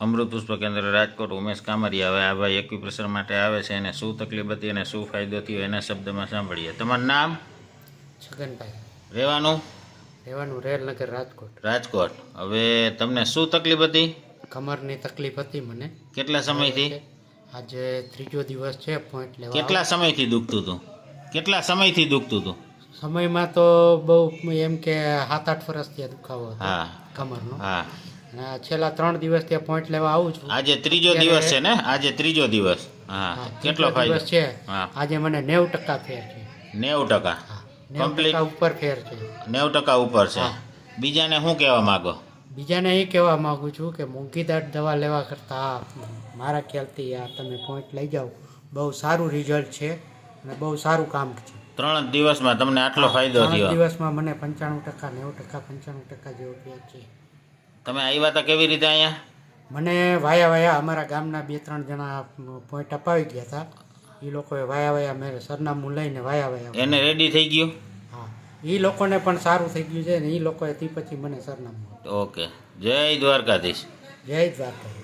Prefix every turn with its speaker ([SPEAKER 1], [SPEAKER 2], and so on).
[SPEAKER 1] અમૃત પુષ્પ કેન્દ્ર રાજકોટ ઉમેશ કામરિયા હવે આ ભાઈ એક્યુપ્રેશર માટે આવે છે એને શું તકલીફ હતી અને શું ફાયદો થયો એના શબ્દમાં સાંભળીએ. તમારું નામ?
[SPEAKER 2] છગનભાઈ.
[SPEAKER 1] રહેવાનું?
[SPEAKER 2] રહેવાનું રેલનગર રાજકોટ.
[SPEAKER 1] રાજકોટ. હવે તમને શું તકલીફ હતી?
[SPEAKER 2] કમરની તકલીફ હતી મને.
[SPEAKER 1] કેટલા સમયથી?
[SPEAKER 2] આજે ત્રીજો દિવસ છે પોઈન્ટ લેવા.
[SPEAKER 1] કેટલા સમયથી દુખતું હતું? કેટલા સમયથી દુખતું હતું?
[SPEAKER 2] સમયમાં તો બહુ એમ કે સાત આઠ વર્ષથી ત્યાં દુખાવો હતો
[SPEAKER 1] હા.
[SPEAKER 2] કમરનો.
[SPEAKER 1] હા.
[SPEAKER 2] છેલ્લા ત્રણ દિવસ ત્યાં પોઈન્ટ લેવા આવું છું.
[SPEAKER 1] આજે ત્રીજો દિવસ છે ને? આજે ત્રીજો દિવસ. હા કેટલો ફાયદો?
[SPEAKER 2] છે. આજે મને નેવ ટકા ફેર છે.
[SPEAKER 1] નેવું ટકા?
[SPEAKER 2] ઉપર ફેર છે.
[SPEAKER 1] નેવ ટકા ઉપર છે. બીજાને શું કહેવા માગો?
[SPEAKER 2] બીજાને એ કહેવા માગું છું કે મોંઘીદાટ દવા લેવા કરતાં મારા ખ્યાલથી આ તમે પોઈન્ટ લઈ જાઓ. બહુ સારું રિઝલ્ટ છે અને બહુ સારું કામ છે.
[SPEAKER 1] ત્રણ દિવસમાં તમને આટલો ફાયદો થયો.
[SPEAKER 2] દિવસમાં મને પંચાણું ટકા નેવું ટકા પંચાણું ટકા જેવો ફેર છે.
[SPEAKER 1] તમે આવ્યા હતા કેવી રીતે અહીંયા?
[SPEAKER 2] મને વાયા વાયા અમારા ગામના બે ત્રણ જણા પોઈન્ટ અપાવી ગયા હતા. એ લોકોએ વાયા વાયા મેં સરનામું લઈને વાયા વાયા
[SPEAKER 1] એને રેડી થઈ ગયું?
[SPEAKER 2] હા. એ લોકોને પણ સારું થઈ ગયું છે ને એ લોકોએ તે પછી મને સરનામું
[SPEAKER 1] ઓકે જય દ્વારકાધીશ.
[SPEAKER 2] જય દ્વારકાધીશ.